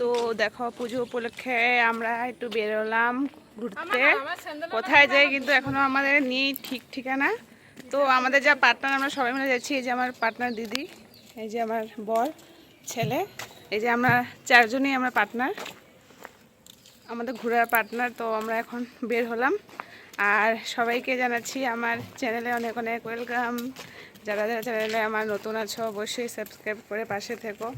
তো দেখো পুজো উপলক্ষে আমরা একটু বেরোলাম ঘুরতে। কোথায় যাই কিন্তু এখনও আমাদের নেই ঠিক ঠিকানা। তো আমাদের যা পার্টনার আমরা সবাই মিলে যাচ্ছি এই যে আমার পার্টনার দিদি এই যে আমার বর ছেলে এই যে আমরা চারজনই আমরা পার্টনার। আমাদের ঘোরার পার্টনার তো আমরা এখন বের হলাম। আর সবাইকে জানাচ্ছি আমার চ্যানেলে অনেক অনেক ওয়েলকাম। যারা যারা চ্যানেলে আমার নতুন আছো অবশ্যই সাবস্ক্রাইব করে পাশে থেকো।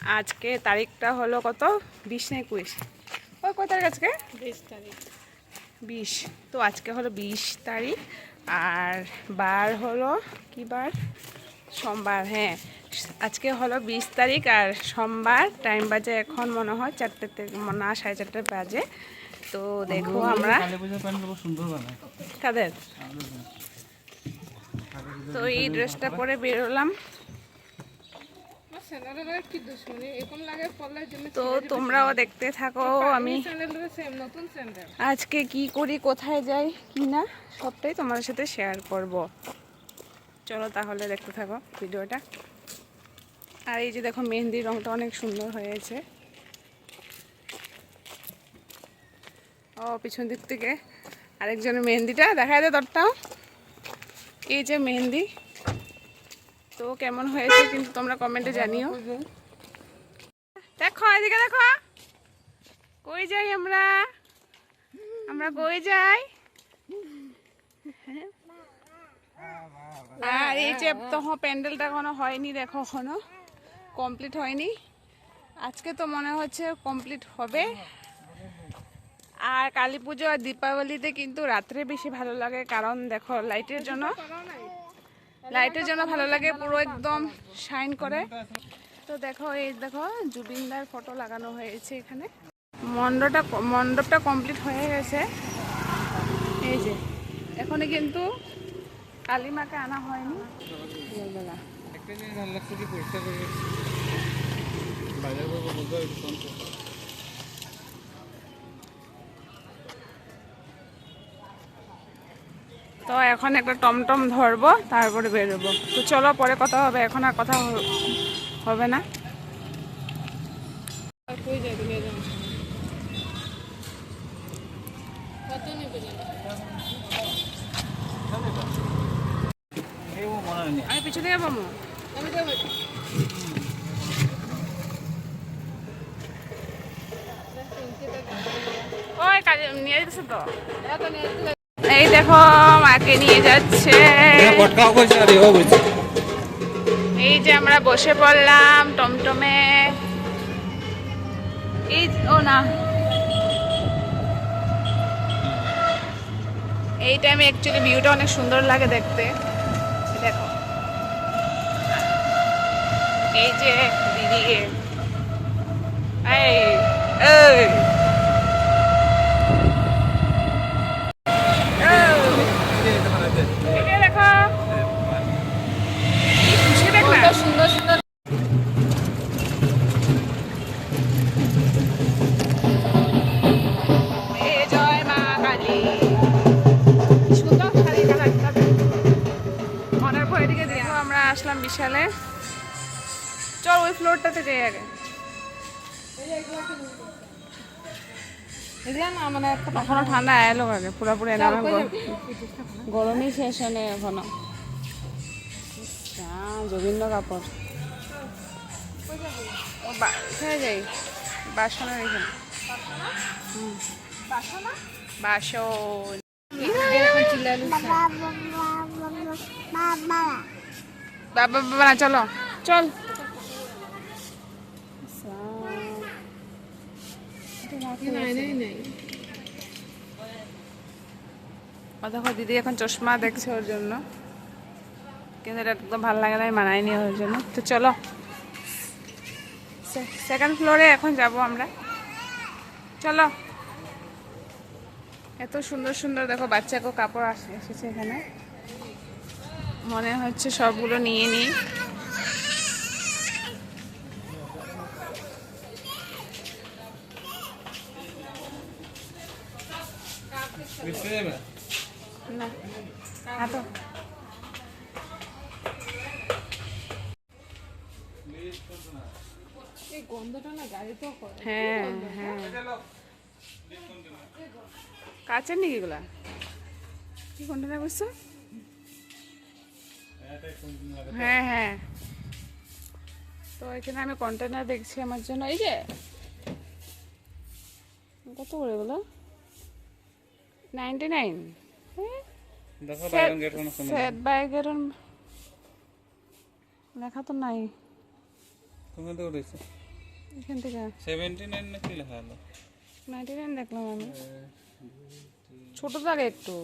আজকে তারিখটা হলো কত? বিশ না একুশ? ওই কত তারিখ আজকে? বিশ তারিখ। বিশ। তো আজকে হলো বিশ তারিখ আর বার হলো কি বার? সোমবার হ্যাঁ। আজকে হলো বিশ তারিখ আর সোমবার টাইম বাজে এখন মনে হয় চারটে থেকে না সাড়ে চারটে বাজে। তো দেখো আমরা পূজার তো এই ড্রেসটা পরে বেরোলাম আমার স্যান্ডেলের কি দুশ্মনী এরকম লাগে পরলে জন্য তো তোমরাও দেখতে থাকো, আমি আজকে কি করি, কোথায় যাই, কি না, সবটাই তোমার সাথে শেয়ার করব। চলো তাহলে দেখতে থাকো ভিডিওটা। আর এই যে দেখো, মেহেন্দির রংটা অনেক সুন্দর হয়েছে। ও, পিছন দিক থেকে আরেকজনের মেহেন্দিটা দেখা যায় তোরটাও। এই যে মেহেন্দি। তো কেমন হয়েছে কিন্তু তোমরা কমেন্টে জানিও। দেখো, এদিকে দেখো। কই যাই আমরা? আমরা কই যাই? আর এই যে তখন প্যান্ডেলটা এখনও হয়নি, দেখো এখনও। কমপ্লিট হয়নি। আজকে তো মনে হচ্ছে কমপ্লিট হবে। আর কালী পুজো আর দীপাবলিতে কিন্তু রাত্রে বেশি ভালো লাগে, কারণ দেখো লাইটের জন্য। লাইটের জন্য ভালো লাগে, পুরো একদম শাইন করে। তো দেখো, এই দেখো, জুবিনদার ফটো লাগানো হয়েছে এখানে। মণ্ডপটা মণ্ডপটা কমপ্লিট হয়ে গেছে। এই যে এখনও কিন্তু কালিমাকে আনা হয়নি। একটা জিনিস ভালো লাগছে কি পরিষ্কার করে তো এখন একটা টমটম ধরবো, তারপরে বেরোবো। তো চলো, পরে কথা হবে। এখন আর কথা হবে না। আমি ওই, কাজে নিয়ে যাচ্ছে তো। এই দেখো মাকে নিয়ে যাচ্ছে। এই যে আমরা বসে পড়লাম টমটমে। এই ও না। এই টাইমে অ্যাকচুয়ালি ভিউটা অনেক সুন্দর লাগে দেখতে। দেখো। এই যে দিদি। এই। ফ্লোরটাতে যাই আগে মানে এখনও ঠান্ডা এলো আগে পুরোপুরি গরমই শেষ হয়নি এখনও জবিন্দ কাপড় যাই বাসনের এখানে বাসন বাবা বাবা চলো চল নাই নাই নাই ও দেখো দিদি এখন চশমা দেখছে ওর জন্য। কিন্তু এটা একদম ভালো লাগে না মানায়নি ওর জন্য। তো চলো। সেকেন্ড ফ্লোরে এখন যাব আমরা। চলো। এত সুন্দর সুন্দর দেখো বাচ্চাকেও কাপড় আসে এসেছে এখানে। মনে হচ্ছে সবগুলো নিয়ে নিই। না এই গন্ধটা না গাড়িতেও করে হ্যাঁ হ্যাঁ কাছের নাকি এগুলা? কি কন্টেনার বুঝছ হ্যাঁ হ্যাঁ। তো এখানে আমি কন্টেনার দেখছি আমার জন্য। এই যে। কত করে এগুলো নাইনটি নাইন। লেখা তো নাই। কোথা থেকে উঠেছে। এখান থেকে। সেভেন্টি নাইন না লেখা হলো? নাইনটি নাইন দেখলাম আমি। ছোট থাকে একটু।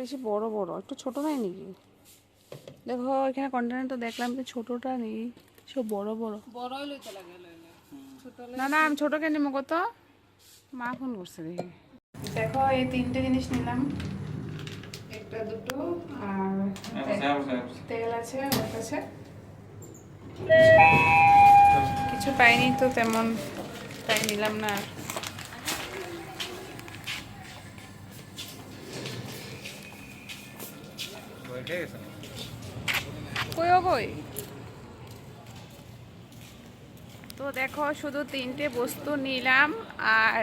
বেশি বড় বড়। একটু ছোট নাই নাকি? দেখো এখানে কন্টেনার তো দেখলাম যে ছোটটা নেই। সব বড় বড়। বড়ই লইতে লাগে না না আমি ছোট কেন কত? মা ফোন করছে দেখি। দেখো এই তিনটে জিনিস নিলাম। একটা দুটো আর তেল আছে ওর কাছে কিছু পাইনি তো তেমন তাই নিলাম না আর। কই ও কই তো দেখো, শুধু তিনটে বস্তু নিলাম, আর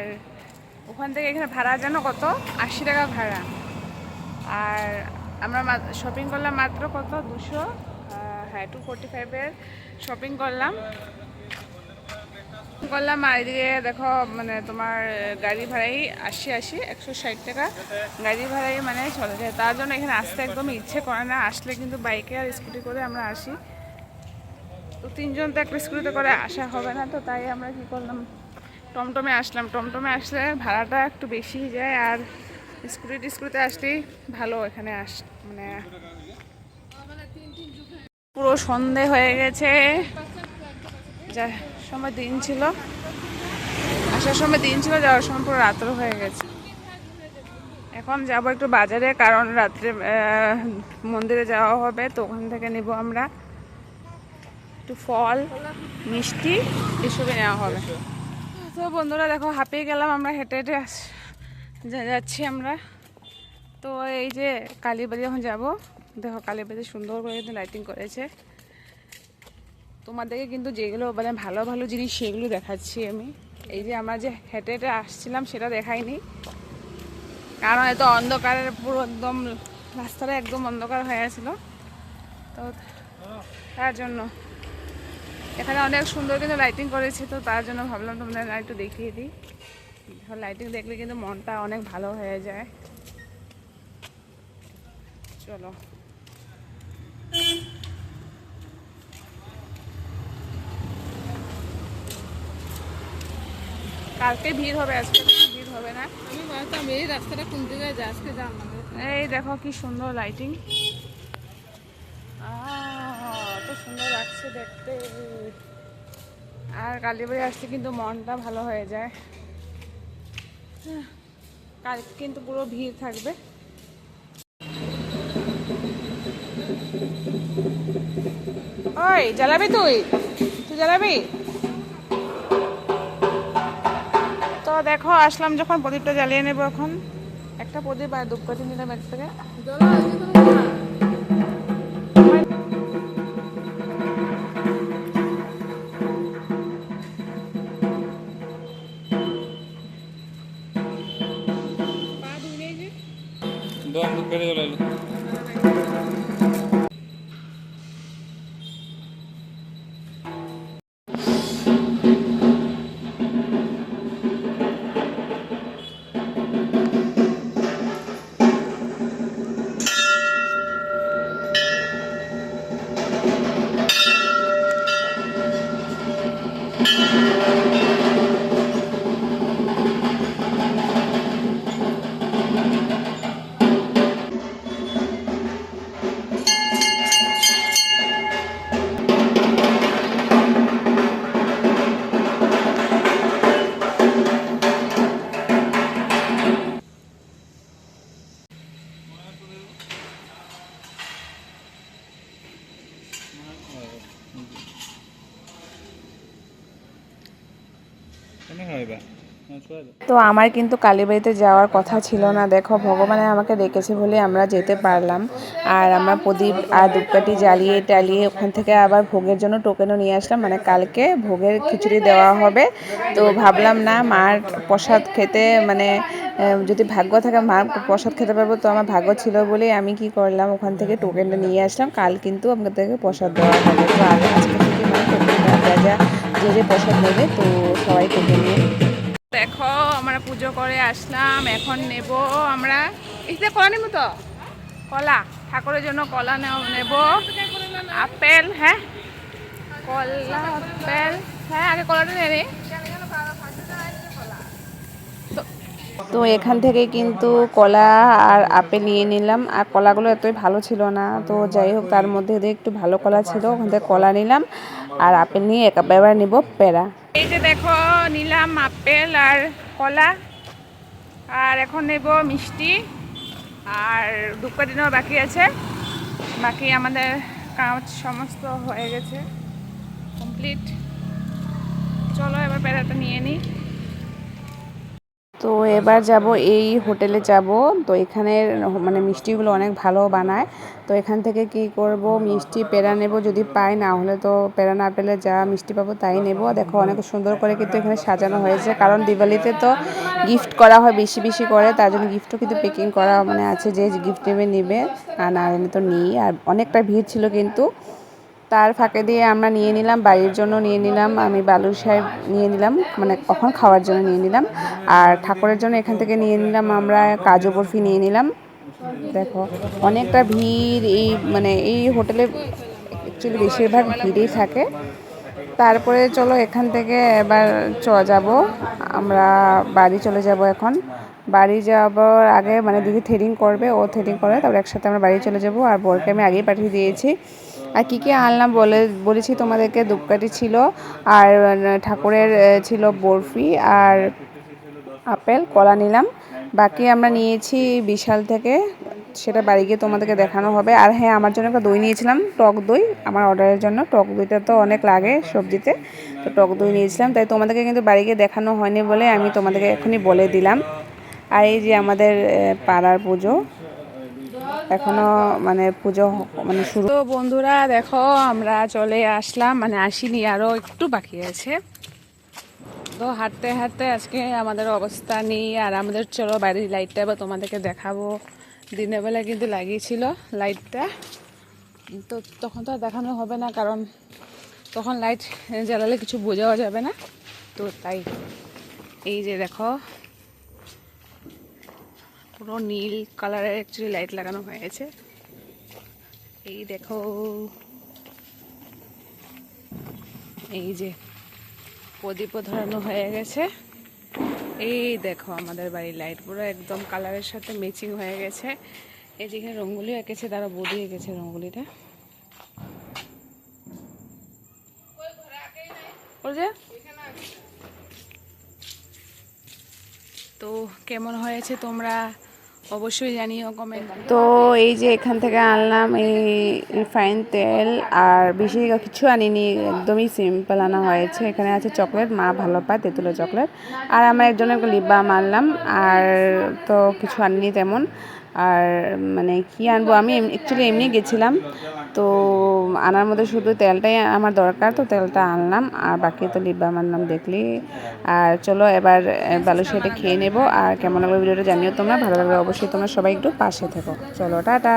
ওখান থেকে এখানে ভাড়া জানো কত? আশি টাকা ভাড়া। আর আমরা শপিং করলাম মাত্র কত? দুশো হ্যাঁ টু ফোরটি ফাইভের শপিং করলাম। করলাম আর এদিকে দেখো মানে তোমার গাড়ি ভাড়াই আশি আশি, একশো ষাট টাকা গাড়ি ভাড়াই মানে চলে যায়। তার জন্য এখানে আসতে একদম ইচ্ছে করে না। আসলে কিন্তু বাইকে আর স্কুটি করে আমরা আসি। তিনজন তো একটা স্কুটিতে করে আসা হবে না তো, তাই আমরা কি করলাম? টমটমে আসলাম। টমটমে আসলে ভাড়াটা একটু বেশি যায় আর স্কুটি টিস্কুটিতে আসলেই ভালো এখানে আস মানে পুরো সন্ধে হয়ে গেছে। যা, সময় দিন ছিল। আসার সময় দিন ছিল, যাওয়ার সময় পুরো রাত্র হয়ে গেছে। এখন যাব একটু বাজারে, কারণ রাত্রে মন্দিরে যাওয়া হবে, তো ওখান থেকে নেব আমরা। একটু ফল, মিষ্টি, এসবে নেওয়া হবে। তো বন্ধুরা দেখো, হাঁপিয়ে গেলাম আমরা, হেঁটে হেঁটে যাচ্ছি আমরা। তো এই যে কালীবাড়ি যখন যাব। দেখো, কালীবাড়ি সুন্দর করে কিন্তু লাইটিং করেছে। তোমাদেরকে কিন্তু যেগুলো মানে ভালো ভালো জিনিস সেগুলো দেখাচ্ছি আমি। এই যে আমরা যে হেঁটে হেঁটে আসছিলাম, সেটা দেখাইনি। কারণ এত অন্ধকারের পুরো একদম রাস্তাটা একদম অন্ধকার হয়ে গেছিল। তো তার জন্য এখানে অনেক সুন্দর কিন্তু লাইটিং করেছে তো তার জন্য ভাবলাম তোমাদের একটু দেখিয়ে দিই। লাইটিং দেখলে কিন্তু মনটা অনেক ভালো হয়ে যায়। চলো। কালকে ভিড় হবে আজকে ভিড় হবে না। আমি ভাবতাম এই রাস্তাটা কোন দিকে যায় আজকে জানলাম এই দেখো কি সুন্দর লাইটিং কত সুন্দর লাগছে দেখতে। আর কালীবাড়ি আসতে কিন্তু মনটা ভালো হয়ে যায়। কাল কিন্তু পুরো ভিড় থাকবে। ওই, জ্বালাবি তুই? তুই জ্বালাবি? তো দেখো, আসলাম যখন প্রদীপটা জ্বালিয়ে নেব এখন। একটা প্রদীপ আর ধূপকাঠি নিলাম এক থেকে 看到了。তো আমার কিন্তু কালীবাড়িতে যাওয়ার কথা ছিল না। দেখো, ভগবানে আমাকে ডেকেছে বলে আমরা যেতে পারলাম। আর আমরা প্রদীপ আর ধূপকাঠি জ্বালিয়ে টালিয়ে ওখান থেকে আবার ভোগের জন্য টোকেনও নিয়ে আসলাম। মানে কালকে ভোগের খিচুড়ি দেওয়া হবে। তো ভাবলাম না, মার প্রসাদ খেতে মানে যদি ভাগ্য থাকে, মার প্রসাদ খেতে পারব। তো আমার ভাগ্য ছিল বলে আমি কি করলাম, ওখান থেকে টোকেনটা নিয়ে আসলাম। কাল কিন্তু আমাদেরকে প্রসাদ দেওয়া হবে। তো আগে আজকে থেকে মানে যে যে প্রসাদ নেবে তো সবাই টোকেন নিয়ে দেখো, আমরা পুজো করে আসলাম, এখন নেব আমরা। এতে কলা নেব তো? কলা, ঠাকুরের জন্য কলা নেব। আপেল হ্যাঁ? কলা, আপেল। হ্যাঁ আগে কলাটা নেবে তো এখান থেকে কিন্তু কলা আর আপেল নিয়ে নিলাম, আর কলাগুলো এতই ভালো ছিল না। তো যাই হোক, তার মধ্যে একটু ভালো কলা ছিল, ওখান থেকে কলা নিলাম। আর আপেল নিয়ে এক- এবার নিব পেড়া। এই যে দেখো, নিলাম আপেল আর কলা। আর এখন নেব মিষ্টি। আর ধূপকাঠি দিনও বাকি আছে। বাকি আমাদের কাজ সমস্ত হয়ে গেছে। কমপ্লিট। চলো এবার পেড়াটা নিয়ে নিই। তো এবার যাব এই হোটেলে যাব। তো এখানের মানে মিষ্টিগুলো অনেক ভালো বানায়। তো এখান থেকে কি করব? মিষ্টি পেড়া নেব যদি পাই, না হলে তো পেড়া না পেলে যা মিষ্টি পাবো তাই নেব। দেখো অনেক সুন্দর করে কিন্তু এখানে সাজানো হয়েছে। কারণ দিওয়ালিতে তো গিফট করা হয় বেশি বেশি করে। তার জন্য গিফটও কিন্তু প্যাকিং করা মানে আছে। যে গিফট নেবে নেবে। আর না তো নিই। আর অনেকটা ভিড় ছিল কিন্তু। তার ফাঁকে দিয়ে আমরা নিয়ে নিলাম, বাড়ির জন্য নিয়ে নিলাম, আমি বালুর সাহেব নিয়ে নিলাম মানে কখন খাওয়ার জন্য নিয়ে নিলাম, আর ঠাকুরের জন্য এখান থেকে নিয়ে নিলাম, আমরা কাজু বরফি নিয়ে নিলাম। দেখো, অনেকটা ভিড়, এই মানে এই হোটেলে অ্যাকচুয়ালি বেশিরভাগ ভিড়েই থাকে। তারপরে চলো এখান থেকে এবার চ, যাব। আমরা বাড়ি চলে যাব এখন। বাড়ি যাওয়ার আগে মানে দিদি থ্রেডিং করবে, ও থ্রেডিং করে, তারপর একসাথে আমরা বাড়ি চলে যাব। আর বরকে আমি আগেই পাঠিয়ে দিয়েছি। আর কী কী আনলাম বলে, বলেছি তোমাদেরকে, ধূপকাঠি ছিল, আর ঠাকুরের ছিল বরফি আর আপেল, কলা নিলাম। বাকি আমরা নিয়েছি বিশাল থেকে, সেটা বাড়ি গিয়ে তোমাদেরকে দেখানো হবে। আর হ্যাঁ আমার জন্য একটা দই নিয়েছিলাম, টক দই, আমার অর্ডারের জন্য। টক দইটা তো অনেক লাগে সবজিতে, তো টক দই নিয়েছিলাম। তাই তোমাদেরকে কিন্তু বাড়ি গিয়ে দেখানো হয়নি বলে আমি তোমাদেরকে এখনই বলে দিলাম। আর এই যে আমাদের পাড়ার পুজো এখনও মানে পুজো মানে শুরু তো বন্ধুরা দেখো, আমরা চলে আসলাম মানে আসিনি আরও একটু বাকি আছে। তো হাঁটতে হাঁটতে আজকে আমাদের অবস্থা নেই, আর আমাদের চলো বাড়ির লাইটটা এবার তোমাদেরকে দেখাবো। দিনের বেলা কিন্তু লাগিয়েছিল লাইটটা তো তখন তো আর দেখানো হবে না, কারণ তখন লাইট জ্বালালে কিছু বোঝাও যাবে না। তো তাই, এই যে দেখো পুরো নীল কালারের অ্যাকচুয়ালি লাইট লাগানো হয়েছে। এই দেখো। এই যে প্রদীপও ধরানো হয়ে গেছে। এই দেখো আমাদের বাড়ির লাইট পুরো একদম কালারের সাথে ম্যাচিং হয়ে গেছে। এই যেখানে রঙ্গুলি এঁকেছে, তারা বদিয়ে গেছে রঙ্গুলিটা। তো কেমন হয়েছে তোমরা? অবশ্যই জানিও কমেন্ট তো এই যে এখান থেকে আনলাম এই রিফাইন তেল আর বেশি কিছু আনিনি, একদমই সিম্পল আনা হয়েছে। এখানে আছে চকলেট মা ভালো পায়, তেঁতুলের চকলেট আর আমরা একজনের লিপ বাম আনলাম, আর তো কিছু আনিনি তেমন। আর মানে কি আনব, আমি অ্যাকচুয়ালি এমনি গেছিলাম। তো আনার মধ্যে শুধু তেলটাই আমার দরকার, তো তেলটা আনলাম। আর বাকি তো লিপ বাম আনলাম দেখলি। আর চলো এবার বালু সেটা খেয়ে নেব। আর কেমন লাগবে ভিডিওটা জানিও তোমরা। ভালো লাগবে অবশ্যই তোমরা সবাই একটু পাশে থেকো। চলো, টাটা!